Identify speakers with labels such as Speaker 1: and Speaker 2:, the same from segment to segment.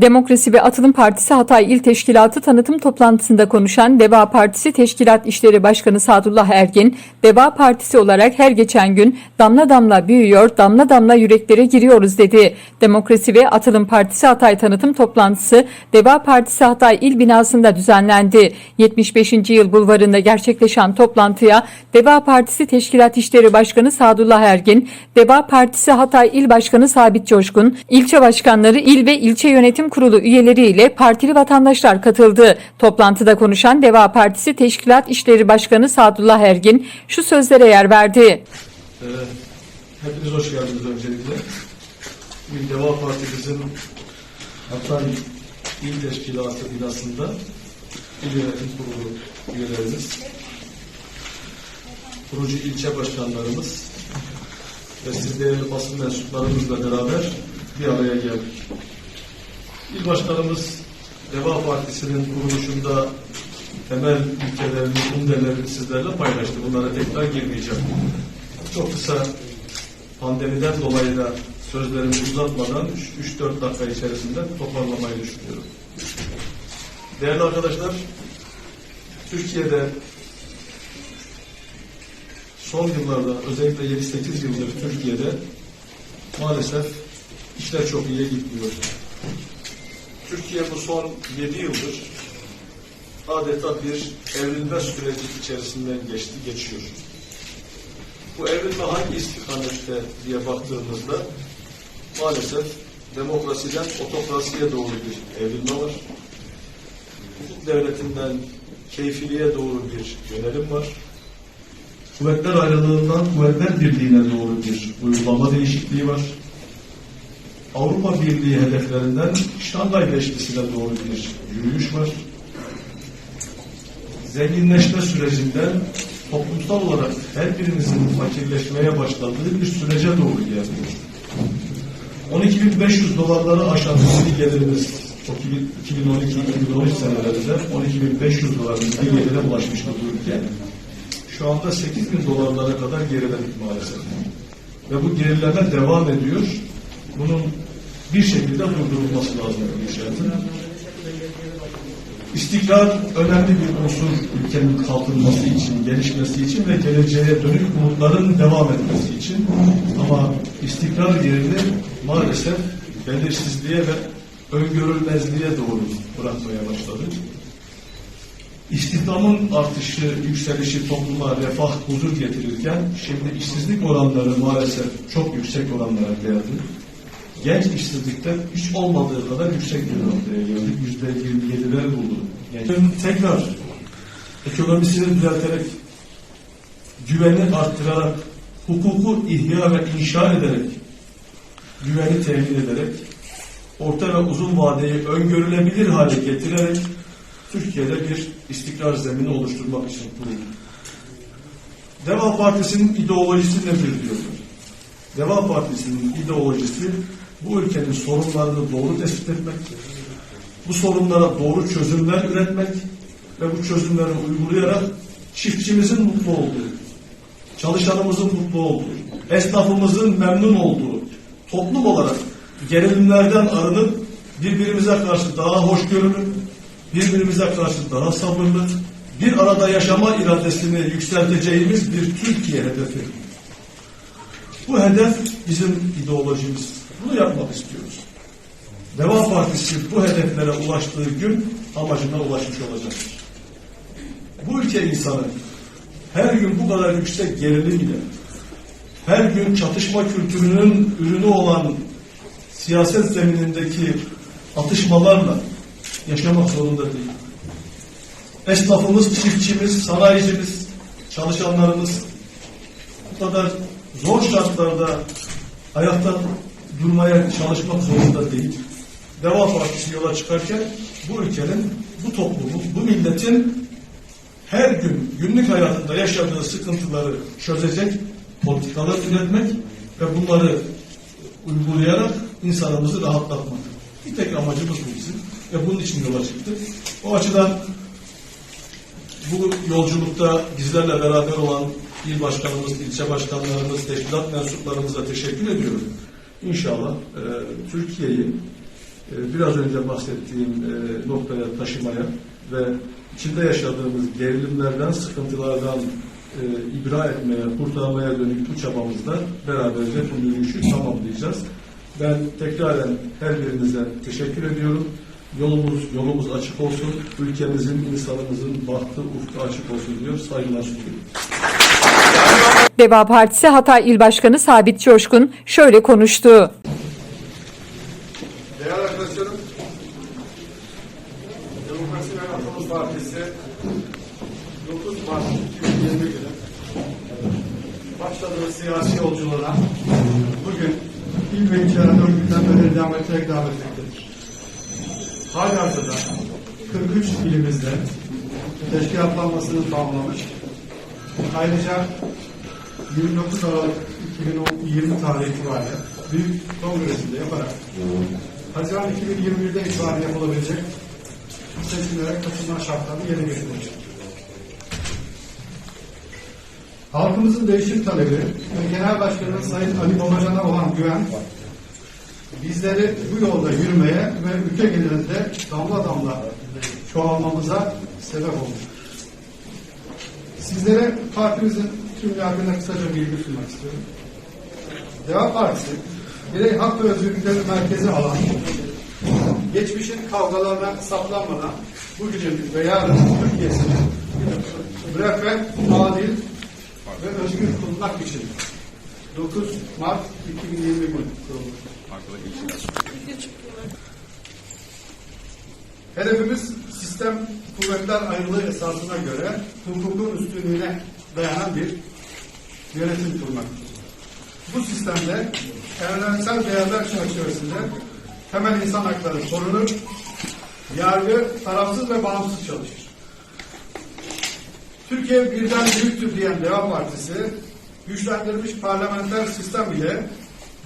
Speaker 1: Demokrasi ve Atılım Partisi Hatay İl Teşkilatı tanıtım toplantısında konuşan Deva Partisi Teşkilat İşleri Başkanı Sadullah Ergin, Deva Partisi olarak her geçen gün damla damla büyüyor, damla damla yüreklere giriyoruz dedi. Demokrasi ve Atılım Partisi Hatay tanıtım toplantısı Deva Partisi Hatay İl binasında düzenlendi. 75. yıl bulvarında gerçekleşen toplantıya Deva Partisi Teşkilat İşleri Başkanı Sadullah Ergin, Deva Partisi Hatay İl Başkanı Sabit Coşkun, ilçe başkanları, il ve ilçe yönetim kurulu üyeleriyle partili vatandaşlar katıldı. Toplantıda konuşan Deva Partisi Teşkilat İşleri Başkanı Sadullah Ergin şu sözlere yer verdi.
Speaker 2: Ee, hepiniz hoş geldiniz öncelikle. Deva Partimizin Hatay İl Teşkilatı binasında İl Yönetim Kurulu üyelerimiz, kurucu ilçe başkanlarımız ve siz değerli basın mensuplarımızla beraber bir araya geldik. İl Başkanımız Deva Partisi'nin kuruluşunda temel ilkelerini, umdelerini sizlerle paylaştı. Bunlara tekrar girmeyeceğim. Çok kısa pandemiden dolayı da sözlerimi uzatmadan 3-4 dakika içerisinde toparlamayı düşünüyorum. Değerli arkadaşlar, Türkiye'de son yıllarda özellikle 7-8 yıldır Türkiye'de maalesef işler çok iyiye gitmiyor. Türkiye bu son 7 yıldır adeta bir evrilme süreci içerisinden geçti, geçiyor. Bu evrilme hangi istikamette diye baktığımızda maalesef demokrasiden otokrasiye doğru bir evrilme var. Hukuk devletinden keyfiliğe doğru bir yönelim var. Kuvvetler ayrılığından kuvvetler birliğine doğru bir uygulama değişikliği var. Avrupa Birliği hedeflerinden Şangay Beşlisi'ne doğru bir yürüyüş var. Zenginleşme sürecinden toplumsal olarak her birimizin fakirleşmeye başladığı bir sürece doğru geldik. 12.500 dolarları aşan milli gelirimiz 2012-2013 senelerinde 12.500 dolar milli gelire ulaşmıştı bu ülke. Şu anda 8.000 dolarlara kadar geriledik maalesef. Ve bu gerileme devam ediyor. Bunun bir şekilde durdurulması lazım bu inşaatın. İstikrar önemli bir unsur ülkenin kalkınması için, gelişmesi için ve geleceğe dönük umutların devam etmesi için. Ama istikrar yerini maalesef belirsizliğe ve öngörülmezliğe doğru bırakmaya başladı. İstihdamın artışı, yükselişi topluma refah, huzur getirirken şimdi işsizlik oranları maalesef çok yüksek oranlara geldi genç işsizlikte hiç olmadığı kadar yüksek bir noktaya geldik. Yüzde 27'ler buldu. Yani tekrar ekonomisini düzelterek, güveni arttırarak, hukuku ihya ve inşa ederek, güveni temin ederek, orta ve uzun vadeyi öngörülebilir hale getirerek Türkiye'de bir istikrar zemini oluşturmak için kuruldu. Deva Partisi'nin ideolojisi nedir diyorlar. Deva Partisi'nin ideolojisi bu ülkenin sorunlarını doğru tespit etmek, bu sorunlara doğru çözümler üretmek ve bu çözümleri uygulayarak çiftçimizin mutlu olduğu, çalışanımızın mutlu olduğu, esnafımızın memnun olduğu, toplum olarak gerilimlerden arınıp birbirimize karşı daha hoşgörülü, birbirimize karşı daha sabırlı, bir arada yaşama iradesini yükselteceğimiz bir Türkiye hedefi. Bu hedef bizim ideolojimiz. Bunu yapmak istiyoruz. Deva Partisi bu hedeflere ulaştığı gün amacına ulaşmış olacaktır. Bu ülke insanı her gün bu kadar yüksek gerilimle, her gün çatışma kültürünün ürünü olan siyaset zeminindeki atışmalarla yaşamak zorunda değil. Esnafımız, çiftçimiz, sanayicimiz, çalışanlarımız bu kadar zor şartlarda ayakta durmaya çalışmak zorunda değil. Deva Partisi yola çıkarken bu ülkenin, bu toplumun, bu milletin her gün günlük hayatında yaşadığı sıkıntıları çözecek politikalar üretmek ve bunları uygulayarak insanımızı rahatlatmak. Bir tek amacımız bu bizim ve bunun için yola çıktık. O açıdan bu yolculukta bizlerle beraber olan il başkanımız, ilçe başkanlarımız, teşkilat mensuplarımıza teşekkür ediyorum. İnşallah e, Türkiye'yi e, biraz önce bahsettiğim e, noktaya taşımaya ve içinde yaşadığımız gerilimlerden, sıkıntılardan e, ibra etmeye, kurtarmaya dönük bu çabamızda beraberce bu yürüyüşü tamamlayacağız. Ben tekraren her birinize teşekkür ediyorum. Yolumuz yolumuz açık olsun. Ülkemizin, insanımızın bahtı, ufku açık olsun diyor. Saygılar sunuyorum.
Speaker 1: Deva Partisi Hatay İl Başkanı Sabit Coşkun şöyle konuştu.
Speaker 3: Değerli arkadaşlarım, Demokrasi ve Atılım Partisi 9 Mart 2020 günü başladığı siyasi yolculuğuna bugün il ve ilçeler örgütlenmeleri beri devam ederek devam etmektedir. Halihazırda 43 ilimizde teşkilatlanmasını tamamlamış. Ayrıca 29 Aralık 2020 tarihi itibariyle Büyük Kongresi'nde yaparak Haziran 2021'de itibaren yapılabilecek seçimlere katılma şartlarını yerine getirecek. Halkımızın değişim talebi ve Genel Başkanımız Sayın Ali Babacan'a olan güven bizleri bu yolda yürümeye ve ülke genelinde damla damla çoğalmamıza sebep olmuş. Sizlere partimizin tüm hakkında kısaca bilgi sunmak istiyorum. Deva Partisi, birey hak ve özgürlüklerin merkezi alan, geçmişin kavgalarına saplanmadan bugünün ve yarın Türkiye'sini müreffeh, adil ve özgür kılmak için 9 Mart 2020 günü kurulmuş. Hedefimiz sistem kuvvetler ayrılığı esasına göre hukukun üstünlüğüne dayanan bir yönetim kurmaktır. Bu sistemde evrensel değerler çerçevesinde temel insan hakları korunur, yargı tarafsız ve bağımsız çalışır. Türkiye birden büyüktür diyen Deva Partisi, güçlendirilmiş parlamenter sistem ile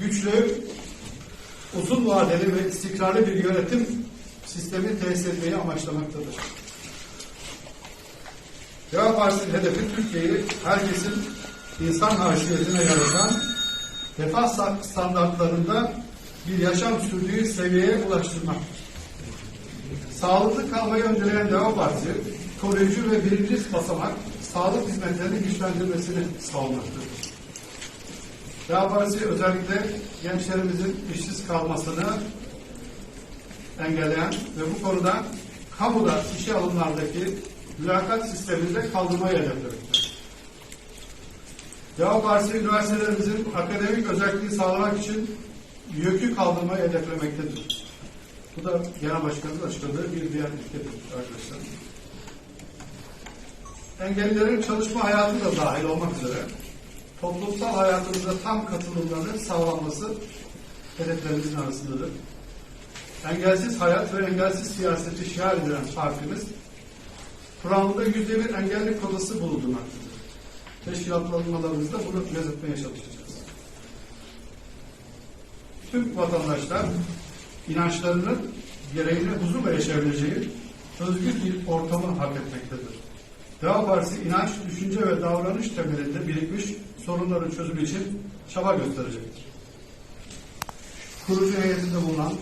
Speaker 3: güçlü, uzun vadeli ve istikrarlı bir yönetim sistemi tesis etmeyi amaçlamaktadır. Deva Partisi'nin hedefi Türkiye'yi herkesin insan haysiyetine yaratan refah sta- standartlarında bir yaşam sürdüğü seviyeye ulaştırmaktır. Sağlıklı kalmayı önceleyen Deva Partisi, koruyucu ve birinci basamak sağlık hizmetlerinin güçlendirmesini savunmaktadır. Deva Partisi özellikle gençlerimizin işsiz kalmasını engelleyen ve bu konuda kamuda işe alımlardaki mülakat sistemini de kaldırmayı hedeflemektedir. Deva Partisi üniversitelerimizin akademik özelliğini sağlamak için yükü kaldırmayı hedeflemektedir. Bu da Genel Başkanımız açıkladığı bir diğer ilkedir arkadaşlar. Engellilerin çalışma hayatı da dahil olmak üzere toplumsal hayatımıza tam katılımlarının sağlanması hedeflerimizin arasındadır. Engelsiz hayat ve engelsiz siyaseti şiar edilen partimiz Kur'an'da yüzde bir engelli kodası bulundurmaktadır. Teşkilatlanmalarımızda bunu gözetmeye çalışacağız. Tüm vatandaşlar inançlarının gereğine huzurla yaşayabileceği özgür bir ortamı hak etmektedir. Deva Partisi inanç, düşünce ve davranış temelinde birikmiş sorunların çözümü için çaba gösterecektir. Kurucu heyetinde bulunan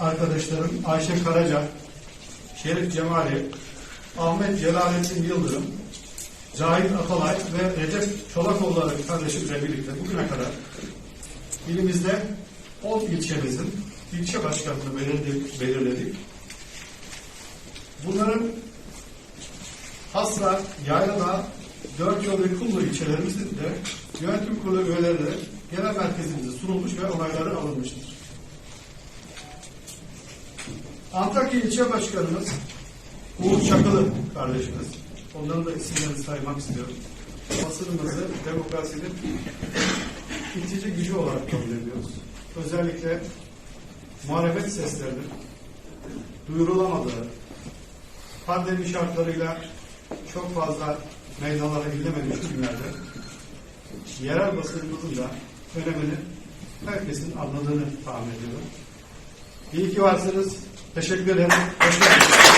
Speaker 3: arkadaşlarım Ayşe Karaca, Şerif Cemali, Ahmet Celalettin Yıldırım, Cahit Atalay ve Recep Çolakoğulları kardeşimle birlikte bugüne kadar ilimizde 10 ilçemizin ilçe başkanını belirledik. belirledik. Bunların Hasra, Yaylada, Dört Yol ve Kullu ilçelerimizin de yönetim kurulu üyeleri genel merkezimize sunulmuş ve onayları alınmıştır. Antakya ilçe başkanımız Uğur Çakılı kardeşimiz. Onların da isimlerini saymak istiyorum. Basınımızı demokrasinin itici gücü olarak kabul ediyoruz. Özellikle muhalefet seslerinin duyurulamadığı, pandemi şartlarıyla çok fazla meydanlara gidemediği şu günlerde yerel basınımızın da önemini herkesin anladığını tahmin ediyorum. İyi ki varsınız. Teşekkür ederim. Hoş geldiniz.